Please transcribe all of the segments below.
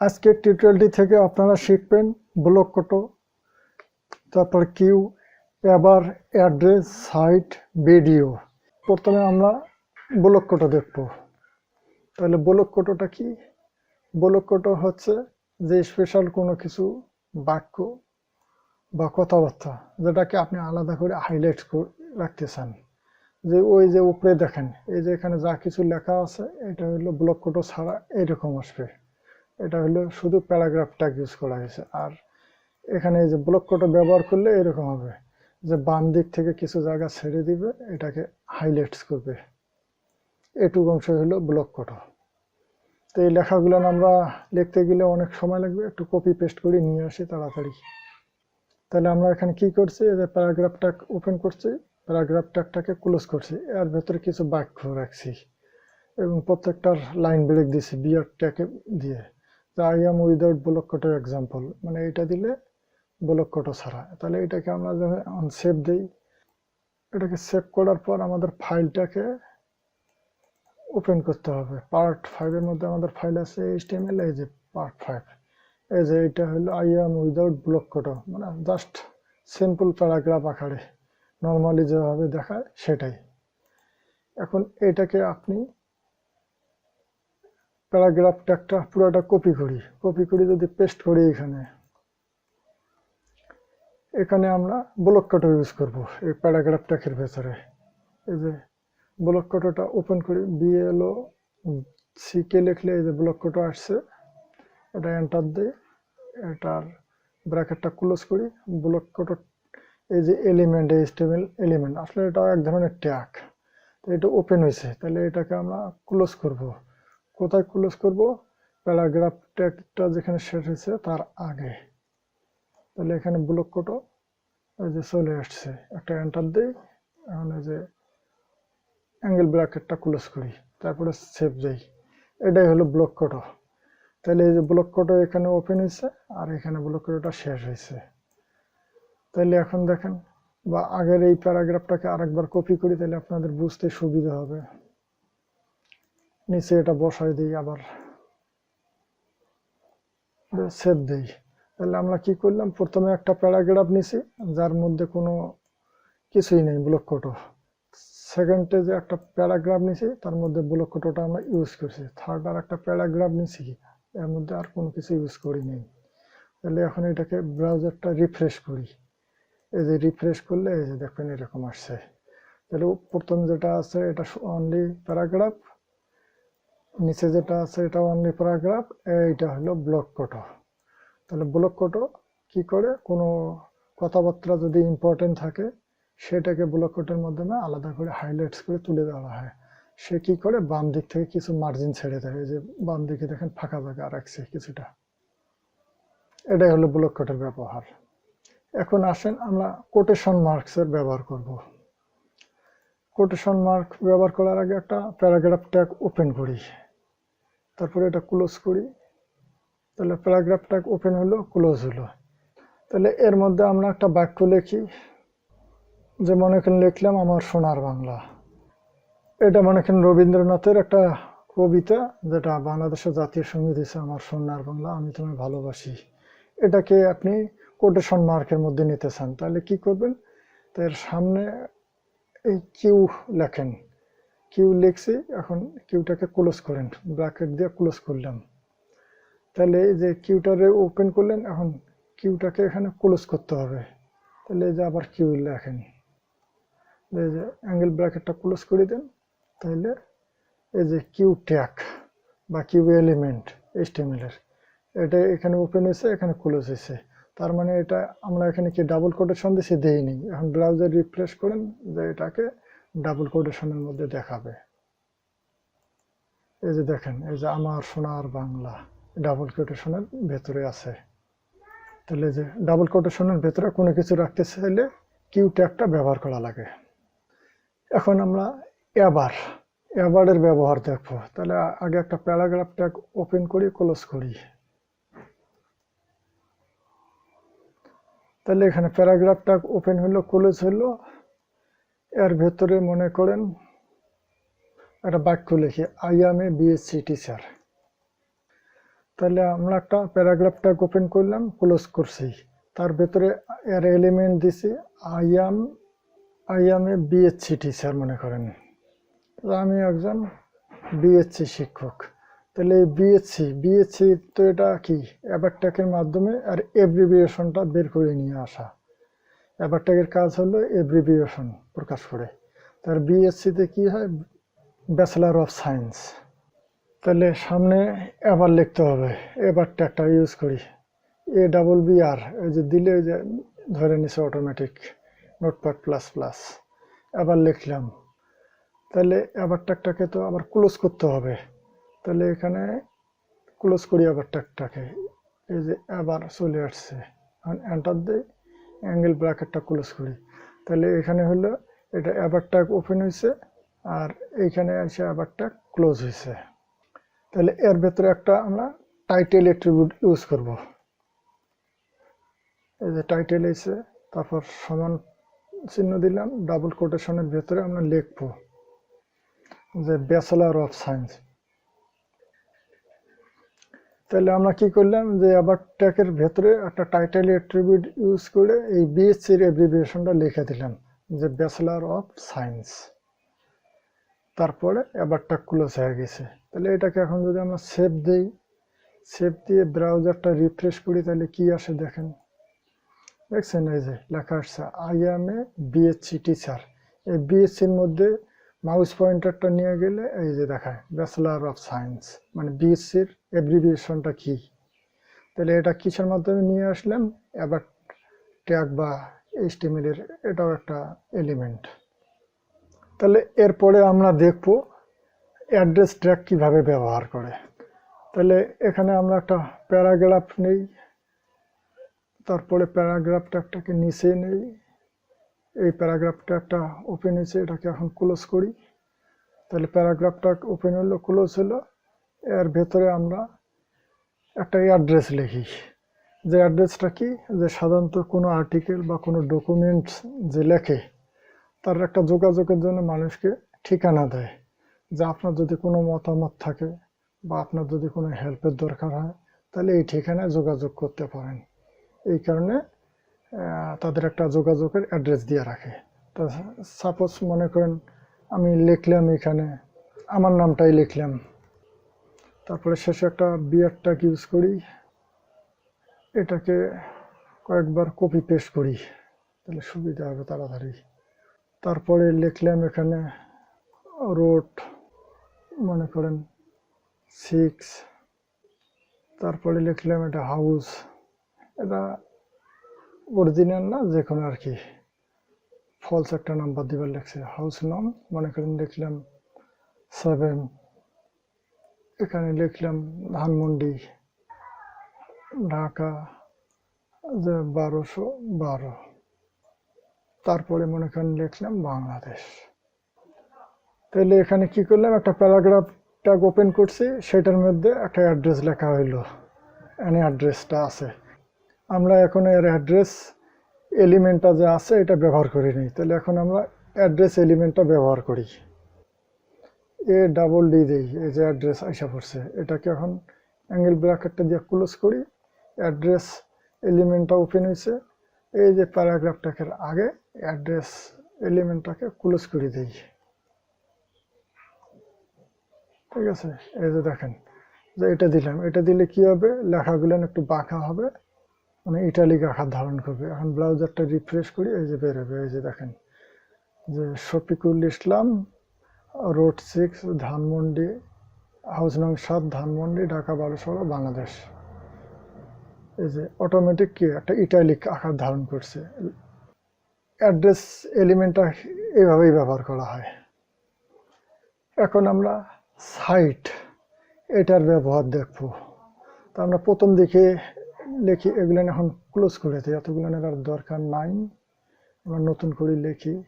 আজকের টিউটোরিয়ালটি থেকে আপনারা শিখবেন ব্লক কোটো তারপর কিউ এবার অ্যাড্রেস সাইট ভিডিও প্রথমে আমরা ব্লক কোটো দেখব। তাহলে ব্লক কোটোটা কি? ব্লক কোটো হচ্ছে যে স্পেশাল কোনো কিছু বাক্য বা কথাবার্তা যেটাকে আপনি আলাদা করে হাইলাইট রাখতে চান যে ওই যে উপরে দেখেন, এই যে এখানে যা কিছু লেখা আছে, এটা হলো ব্লক কোটো ছাড়া এরকম আসবে। এটা হলো শুধু প্যারাগ্রাফ ইউজ করা হয়েছে। আর এখানে এই যে ব্লক ব্যবহার করলে এরকম হবে যে বাম দিক থেকে কিছু জায়গা ছেড়ে দিবে, এটাকে হাইলাইটস করবে। এটুকু অংশ হলো ব্লক কোটো তো এই লেখাগুলো আমরা লিখতে গেলে অনেক সময় লাগবে, একটু কপি পেস্ট করে নিয়ে আসি তাড়াতাড়ি। তাহলে আমরা এখানে কি করছি? যে প্যারাগ্রাফ ট্যাগ ওপেন করছি, প্যারাগ্রাফ ট্যাগটাকে ক্লোজ করছি। এর ভেতরে কিছু বাক্য রাখছি এবং প্রত্যেকটার লাইন ব্রেক দিছি বিয়ার ট্যাগে দিয়ে। I am without block quote example মানে এটা দিলে ব্লক কোটো ছাড়া। তাহলে এটাকে আমরা যখন সেভ দিই, এটাকে সেভ করার পর আমাদের ফাইলটাকে ওপেন করতে হবে। পার্ট ফাইভের মধ্যে আমাদের ফাইল আছে এইচটিএমএল এই যে পার্ট ফাইভ এই যে এটা হলো I M without block quote মানে জাস্ট সিম্পল প্যারাগ্রাফ আকারে নর্মালি যেভাবে দেখায় সেটাই। এখন এটাকে আপনি প্যারাগ্রাফ ট্যাগটা পুরোটা কপি করি। কপি করি যদি পেস্ট করি এখানে। এখানে আমরা ব্লক কোটো ইউজ করব, এই প্যারাগ্রাফ ট্যাগের ভেতরে। এই যে ব্লক কোটোটা ওপেন করি B L O C K লিখলে এই যে ব্লক কোটো আসছে, এটা এন্টার দিই, এটার ব্র্যাকেটটা ক্লোজ করি ব্লক কোটো এই যে এলিমেন্ট এই স্টেবল এলিমেন্ট আসলে এটা এক ধরনের ট্যাগ তো এটা ওপেন হয়েছে, তাহলে এটাকে আমরা ক্লোজ করব। কোথায় ক্লোজ করব? প্যারাগ্রাফ ট্যাগটা যেখানে শেষ হয়েছে, তার আগে। তাহলে এখানে ব্লক কোটো এই যে চলে আসছে। একটা এন্টার দিই, এখন এই যে অ্যাঙ্গেল ব্র্যাকেটটা ক্লোজ করি, তারপরে সেভ যাই এটাই হলো ব্লক কোটো তাহলে এই যে ব্লক কোটো এখানে ওপেন হয়েছে, আর এখানে ব্লক কোটোটা শেষ হয়েছে। তাহলে এখন দেখেন, বা আগের এই প্যারাগ্রাফটাকে আরেকবার কপি করি, তাহলে আপনাদের বুঝতে সুবিধা হবে। নিচে এটা বসাই দিই, আবার সেভ দিই। তাহলে আমরা কি করলাম, প্রথমে একটা প্যারাগ্রাফ নিছি, যার মধ্যে কোনো কিছুই নেই ব্লক কোটো সেকেন্ডে যে একটা প্যারাগ্রাফ নিছি, তার মধ্যে ব্লক কোটোটা আমরা ইউজ করছি। থার্ড আর একটা প্যারাগ্রাফ নিছি এর মধ্যে আর কোনো কিছু ইউজ করি নেই। তাহলে এখন এটাকে ব্রাউজারটা রিফ্রেশ করি। এই যে রিফ্রেশ করলে, এই যে দেখবেন এরকম আসছে। তাহলে প্রথম যেটা আছে, এটা অনলি প্যারাগ্রাফ নিচে যেটা আছে, এটা অনলি প্যারাগ্রাফ এইটা হলো ব্লক কোটো তাহলে ব্লক কোটো কি করে? কোনো কথাবার্তা যদি ইম্পর্টেন্ট থাকে, সেটাকে ব্লক কোটের মাধ্যমে আলাদা করে হাইলাইটস করে তুলে দেওয়া হয়। সে কি করে? বাম দিক থেকে কিছু মার্জিন ছেড়ে দেয়। যে বাম দিকে দেখেন ফাঁকা জায়গা রাখছে কিছুটা। এটাই হলো ব্লক কোটের ব্যবহার। এখন আসেন আমরা কোটেশন মার্কসের ব্যবহার করব। কোটেশন মার্ক ব্যবহার করার আগে একটা প্যারাগ্রাফ ট্যাগ ওপেন করি। তারপরে এটা ক্লোজ করি। তাহলে প্যারাগ্রাফ ট্যাগ ওপেন হলো ক্লোজ হলো। তাহলে এর মধ্যে আমরা একটা বাক্য লিখি, যে মনে করেন লিখলাম, আমার সোনার বাংলা। এটা মনে করেন রবীন্দ্রনাথের একটা কবিতা, যেটা বাংলাদেশের জাতীয় সংগীত হিসেবে আমার সোনার বাংলা, আমি তোমায় ভালোবাসি। এটাকে আপনি কোটেশন মার্কের মধ্যে নিতে চান। তাহলে কি করবেন? তার সামনে এই কিউ লেখেন। কিউ লিখছি, এখন কিউটাকে ক্লোজ করেন ব্র্যাকেট দিয়ে ক্লোজ করলাম। তাহলে এই যে কিউটারে ওপেন করলেন, এখন কিউটাকে এখানে ক্লোজ করতে হবে। তাহলে এই যে আবার কিউ লেখেন। এই যে অ্যাঙ্গেল ব্র্যাকেটটা ক্লোজ করে দেন, তাহলে এই যে কিউ ট্যাগ বা কিউ এলিমেন্ট এইচটিএমএলের এটা এখানে ওপেন হয়েছে, এখানে ক্লোজ হয়েছে। তার মানে এটা আমরা এখানে কি ডাবল কোটেশন দিয়েছি দেইনি। এখন ব্রাউজার রিফ্রেশ করেন, যে এটাকে ডাবল কোটেশনের মধ্যে দেখাবে। এই যে দেখেন, এই যে আমার সোনার বাংলা, ডাবল কোটেশনের ভেতরে আছে। তাহলে যে ডাবল কোটেশনের ভেতরে কোনো কিছু রাখতে চাইলে কিউ ট্যাগটা ব্যবহার করা লাগে। এখন আমরা এবার, এবারের ব্যবহার দেখব। তাহলে আগে একটা প্যারাগ্রাফ ট্যাগ ওপেন করি, ক্লোজ করি। তাহলে এখানে প্যারাগ্রাফ প্যারাগ্রাফটা ওপেন হলো ক্লোজ হলো এর ভেতরে মনে করেন একটা বাক্য লিখি I am a BSc teacher তাহলে আমরা একটা প্যারাগ্রাফটা ওপেন করলাম, ক্লোজ করছি। তার ভেতরে এর এলিমেন্ট দিছি I am I am a BSc teacher মনে করেন। আমি একজন বিএসসি শিক্ষক। তাহলে এই বিএসসি বিএসসি তো এটা কি? অ্যাবারট্যাকের মাধ্যমে আর এব্রিভিয়েশনটা বের করে নিয়ে আসা। অ্যাবারট্যাকের কাজ হলো এব্রিভিয়েশন প্রকাশ করে। তার বিএসসিতে কি হয়? ব্যাচেলার অফ সায়েন্স তাহলে সামনে এবার লিখতে হবে এবার ট্যাগটা ইউজ করি। এ ডাবল বি আর এই যে দিলে যে ধরে নিছে অটোমেটিক নোটপ্যাড প্লাস প্লাস এবার লিখলাম। তাহলে এবার ট্যাগটাকে তো আবার ক্লোজ করতে হবে। তাহলে এখানে ক্লোজ করি আবার ট্যাগটাকে এই যে আবার চলে আসছে। এখন এন্টার দিই। অ্যাঙ্গেল ব্র্যাকেটটা ক্লোজ করি। তাহলে এখানে হলো এটা ট্যাগ ওপেন হয়েছে আর এইখানে এসে ট্যাগ ক্লোজ হয়েছে তাহলে এর ভেতরে একটা আমরা টাইটেল এট্রিবিউট ইউজ করব। এই যে টাইটেল এসে তারপর সমান চিহ্ন দিলাম ডাবল কোটেশনের ভেতরে আমরা লিখব যে ব্যাচেলার অফ সায়েন্স তাহলে আমরা কি করলাম যে আবার ট্যাকের ভেতরে একটা টাইটেল এট্রিবিউট ইউজ করে এই বিএসসির এব্রিভিয়েশনটা লিখে দিলাম, যে ব্যাচেলার অফ সায়েন্স তারপরে এবারটা ক্লোজ হয়ে গেছে। তাহলে এটাকে এখন যদি আমরা সেভ দিই সেভ দিয়ে ব্রাউজারটা রিফ্রেশ করি, তাহলে কি আসে দেখেন? দেখছেন এই যে লেখা আসছে I am a BSc teacher এই বিএসসির মধ্যে মাউস পয়েন্টারটা নিয়ে গেলে এই যে দেখায় ব্যাচেলার অফ সায়েন্স মানে বিএসসির এব্রিভিয়েশনটা কি? তাহলে এটা কিসের মাধ্যমে নিয়ে আসলাম? এবার ট্যাগ বা এইচটিএমএল এর, এটাও একটা এলিমেন্ট তাহলে এরপরে আমরা দেখব অ্যাড্রেস ট্র্যাক কীভাবে ব্যবহার করে। তাহলে এখানে আমরা একটা প্যারাগ্রাফ নেই, তারপরে প্যারাগ্রাফ ট্র্যাকটাকে নিচে নেই, এই প্যারাগ্রাফটা একটা ওপেন হয়েছে, এটাকে এখন ক্লোজ করি। তাহলে প্যারাগ্রাফটা ওপেন হলো ক্লোজ হলো। এর ভেতরে আমরা একটা অ্যাড্রেস লিখি। যে অ্যাড্রেসটা কি? যে সাধারণত কোনো আর্টিকেল বা কোনো ডকুমেন্টস যে লেখে, তার একটা যোগাযোগের জন্য মানুষকে ঠিকানা দেয়। যে আপনার যদি কোনো মতামত থাকে বা আপনার যদি কোনো হেল্পের দরকার হয়, তাহলে এই ঠিকানায় যোগাযোগ করতে পারেন। এই কারণে তাদের একটা যোগাযোগের অ্যাড্রেস দিয়ে রাখে। তা সাপোজ মনে করেন আমি লিখলাম এখানে, আমার নামটাই লিখলাম। তারপরে শেষে একটা বিয়ার ট্যাগ ইউজ করি। এটাকে কয়েকবার কপি পেস্ট করি, তাহলে সুবিধা হবে তাড়াতাড়ি। তারপরে লিখলাম এখানে রোড মনে করেন সিক্স তারপরে লিখলাম এটা হাউস এটা অরিজিনাল না যে কোনো আর কি। ফলস একটা নাম্বার দিবার লিখছে হাউস নাম মনে করেন লিখলাম সেভেন এখানে লিখলাম ধানমন্ডি, ঢাকা, যে বারোশো বারো। তারপরে মনে করেন লিখলাম বাংলাদেশ। তাহলে এখানে কি করলাম? একটা প্যারাগ্রাফটা ওপেন করছি, সেটার মধ্যে একটা অ্যাড্রেস লেখা হইল। এনে অ্যাড্রেসটা আছে। আমরা এখন এর অ্যাড্রেস এলিমেন্টটা যে আছে, এটা ব্যবহার করিনি। তাহলে এখন আমরা অ্যাড্রেস এলিমেন্টটা ব্যবহার করি। এ ডাবল ডি দিই, এই যে অ্যাড্রেস আইসা পড়ছে, এটাকে এখন অ্যাঙ্গেল ব্র্যাকেটটা দিয়ে ক্লোজ করি অ্যাড্রেস এলিমেন্টটা ওপেন হয়েছে এই যে প্যারাগ্রাফটাকে আগে অ্যাড্রেস এলিমেন্টটাকে ক্লোজ করে দিই। ঠিক আছে? এই যে দেখেন, যে এটা দিলাম, এটা দিলে কি হবে? লেখাগুলো একটু বাঁকা হবে মানে ইটালিক আকার ধারণ করবে। এখন ব্রাউজারটা রিফ্রেশ করি, এই যে বেরোবে এই যে দেখেন, যে Shafiqul Islam road six, Dhanmondi, house নং সাত, ধানমন্ডি, ঢাকা বারোশো বাংলাদেশ। এই যে অটোমেটিক কি একটা ইটালিক আকার ধারণ করছে। অ্যাড্রেস এলিমেন্টটা এইভাবেই ব্যবহার করা হয়। এখন আমরা সাইট এটার ব্যবহার দেখব। তা আমরা প্রথম দিকে লিখি, এগুলো এখন ক্লোজ করে দিই, এতগুলো আর দরকার নাই। আমরা নতুন করে লিখি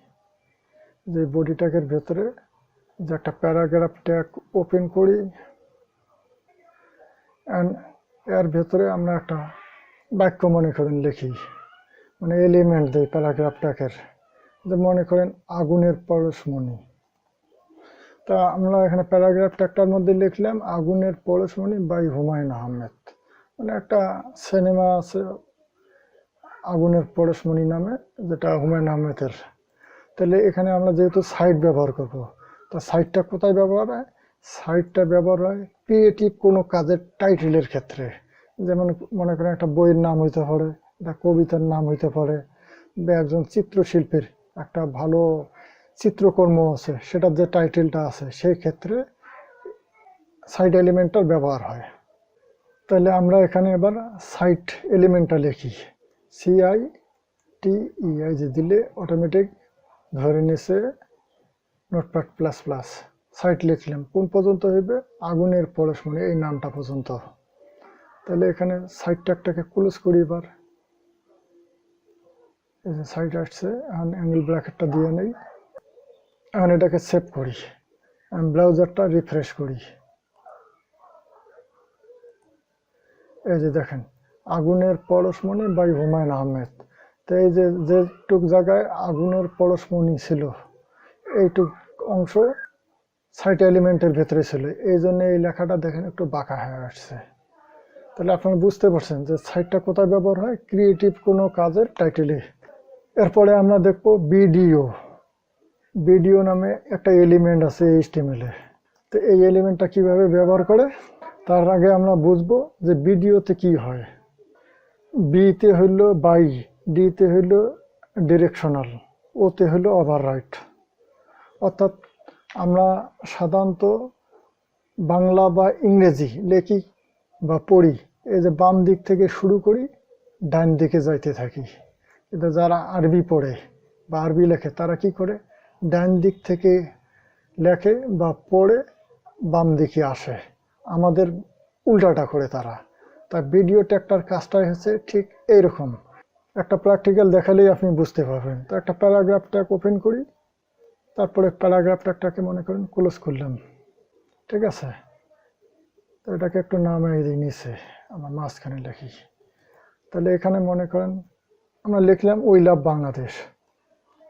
যে বডি ট্যাগের ভেতরে যে একটা প্যারাগ্রাফ ট্যাগ ওপেন করি। অ্যান্ড এর ভেতরে আমরা একটা বাক্য মনে করেন লিখি। মানে এলিমেন্ট দিই প্যারাগ্রাফ ট্যাগের যে মনে করেন আগুনের পরশমণি। তা আমরা এখানে প্যারাগ্রাফ ট্যাগটার মধ্যে লিখলাম, আগুনের পরশমণি বাই হুমায়ুন আহমেদ। মানে একটা সিনেমা আছে, আগুনের পরশমণি নামে, যেটা হুমায়ুন আহমেদের। তাহলে এখানে আমরা যেহেতু সাইট ব্যবহার করব তা সাইটটা কোথায় ব্যবহার হয়? সাইটটা ব্যবহার হয় ক্রিয়েটিভ কোনো কাজের টাইটেলের ক্ষেত্রে। যেমন মনে করেন একটা বইয়ের নাম হইতে পারে একটা কবিতার নাম হইতে পারে বা একজন চিত্রশিল্পীর একটা ভালো চিত্রকর্ম আছে, সেটার যে টাইটেলটা আছে, সেই ক্ষেত্রে সাইড এলিমেন্টটার ব্যবহার হয়। তাহলে আমরা এখানে এবার সাইট এলিমেন্টটা লিখি। সিআই টি ইআই যে দিলে অটোমেটিক ধরে নিছে নোটপ্যাড প্লাস প্লাস সাইট লিখলাম। কোন পর্যন্ত হইবে? আগুনের পরশমণি, এই নামটা পর্যন্ত। তাহলে এখানে সাইট ট্যাগটাকে ক্লোজ করি এবার। এই যে সাইট আসছে, এখন অ্যাঙ্গেল ব্র্যাকেটটা দিয়ে নেই। এখন এটাকে সেভ করি। আমি ব্রাউজারটা রিফ্রেশ করি। এই যে দেখেন, আগুনের পরশমণি বাই হুমায়ুন আহমেদ। তো এই যে যেটুক জায়গায় আগুনের পরশমণি ছিল এইটুক অংশ সাইট এলিমেন্টের ভেতরে ছিল। এই জন্য এই লেখাটা দেখেন একটু বাঁকা হয়ে আসছে। তাহলে আপনারা বুঝতে পারছেন যে সাইটটা কোথায় ব্যবহার হয়? ক্রিয়েটিভ কোনো কাজের টাইটেলে এরপরে আমরা দেখব ভিডিও ভিডিও নামে একটা এলিমেন্ট আছে এইচটিএমএল এ। তো এই এলিমেন্টটা কীভাবে ব্যবহার করে? তার আগে আমরা বুঝব যে ভিডিওতে কি হয়। বিতে হইল বাই ডিতে হইল ডিরেকশনাল ওতে হইল ওভার রাইট অর্থাৎ আমরা সাধারণত বাংলা বা ইংরেজি লেখি বা পড়ি। এই যে বাম দিক থেকে শুরু করি, ডান দিকে যাইতে থাকি। কিন্তু যারা আরবি পড়ে বা আরবি লেখে, তারা কি করে? ডান দিক থেকে লেখে বা পড়ে বাম দিকে আসে। আমাদের উল্টাটা করে তারা। তা ভিডিও ট্যাক্টার কাজটাই হচ্ছে ঠিক এইরকম। একটা প্র্যাকটিক্যাল দেখালেই আপনি বুঝতে পারবেন। তো একটা প্যারাগ্রাফ ট্যাগ ওপেন করি। তারপরে প্যারাগ্রাফটাকে মনে করেন ক্লোজ করলাম। ঠিক আছে? তো এটাকে একটু নামাই দিই নিচে, আমার মাঝখানে লিখি। তাহলে এখানে মনে করেন আমরা লিখলাম উই লাভ বাংলাদেশ।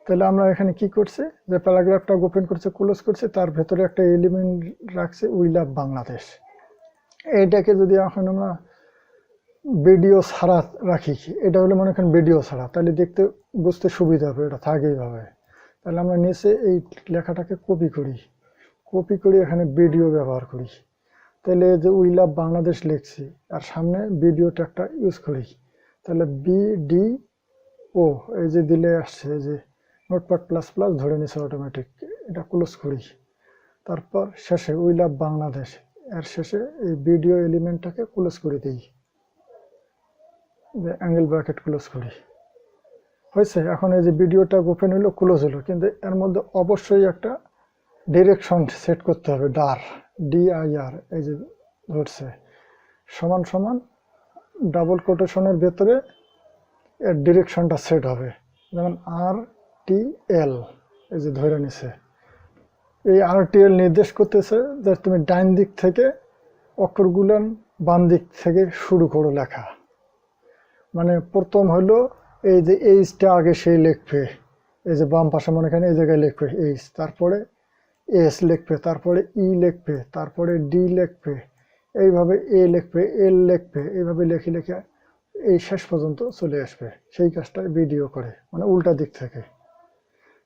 তাহলে আমরা এখানে কি করছি? যে প্যারাগ্রাফটা ওপেন করছে, ক্লোজ করছে, তার ভেতরে একটা এলিমেন্ট রাখছে উই লাভ বাংলাদেশ। এইটাকে যদি এখন আমরা ভিডিও ছাড়া রাখি, এটা হলে মনে করেন ভিডিও ছাড়া। তাহলে দেখতে, বুঝতে সুবিধা হবে, এটা থাকে এইভাবে তাহলে আমরা নিচে এই লেখাটাকে কপি করি। কপি করে এখানে ভিডিও ব্যবহার করি। তাহলে যে উই লাভ বাংলাদেশ লিখছি, আর সামনে ভিডিও ট্যাগটা ইউজ করি। তাহলে বি ডি ও এই যে দিলে আসছে যে নোটপ্যাড প্লাস প্লাস ধরে নিছে অটোমেটিক এটা ক্লোজ করি। তারপর শেষে উই লাভ বাংলাদেশ এর শেষে এই ভিডিও এলিমেন্টটাকে ক্লোজ করে দিই। যে অ্যাঙ্গেল ব্র্যাকেট ক্লোজ করি। হয়েছে। এখন এই যে ভিডিওটা ওপেন হলো ক্লোজ হলো কিন্তু এর মধ্যে অবশ্যই একটা ডিরেকশন সেট করতে হবে। ডার ডিআইআর এই যে ধরছে। সমান সমান ডাবল কোটেশনের ভেতরে এর ডিরেকশনটা সেট হবে। যেমন আর টি এল এই যে ধরে নিছে। এই আর টি এল নির্দেশ করতেছে যে তুমি ডাইন দিক থেকে অক্ষরগুলো বাম দিক থেকে শুরু করো লেখা। মানে প্রথম হলো এই যে এইচটা আগে সেই লিখবে। এই যে বাম পাশে মনে করেন এই জায়গায় লিখবে। এইচ তারপরে এস লিখবে, তারপরে ই লিখবে, তারপরে ডি লিখবে, এইভাবে এ লিখবে, এল লিখবে, এইভাবে লিখে লেখে এই শেষ পর্যন্ত চলে আসবে। সেই কাজটা ভিডিও করে মানে উল্টা দিক থেকে।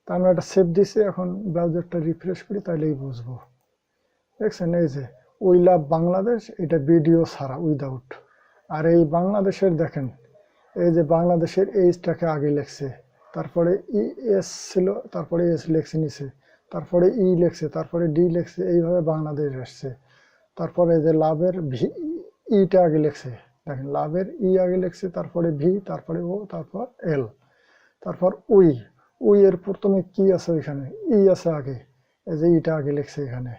তা আমরা একটা সেভ দিছি, এখন ব্রাউজারটা রিফ্রেশ করি তাহলেই বুঝব। দেখছেন, এই যে উই লাভ বাংলাদেশ, এটা ভিডিও ছাড়া, উইদাউট। আর এই বাংলাদেশের দেখেন এই যে বাংলাদেশের এইচটাকে আগে লেখছে, তারপরে ই এস ছিল, তারপরে এস লেখছে নিচে, তারপরে ই লেখছে, তারপরে ডি লেখছে, এইভাবে বাংলাদেশ আসছে। তারপরে যে লাভের ভি, ইটা আগে লেখছে, দেখেন লাভের ই আগে লেখছে, তারপরে ভি, তারপরে ও, তারপর এল, তারপর উই উই এর প্রথমে কি আছে এখানে? ই আছে আগে, এই যে ইটা আগে লিখছে এখানে।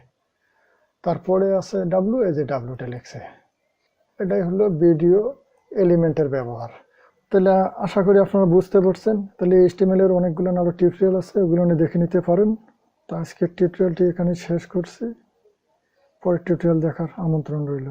তারপরে আছে ডাব্লু এই যে ডাব্লুটা লেখছে। এটাই হলো ভিডিও এলিমেন্টের ব্যবহার। তাহলে আশা করি আপনারা বুঝতে পারছেন। তাহলে এস্টিমেলের অনেকগুলো আরও টিউটোরিয়াল আছে, ওগুলো নিয়ে দেখে নিতে পারেন। তো আজকের টিউটোরিয়ালটি এখানে শেষ করছি। পরের টিউটোরিয়াল দেখার আমন্ত্রণ রইল।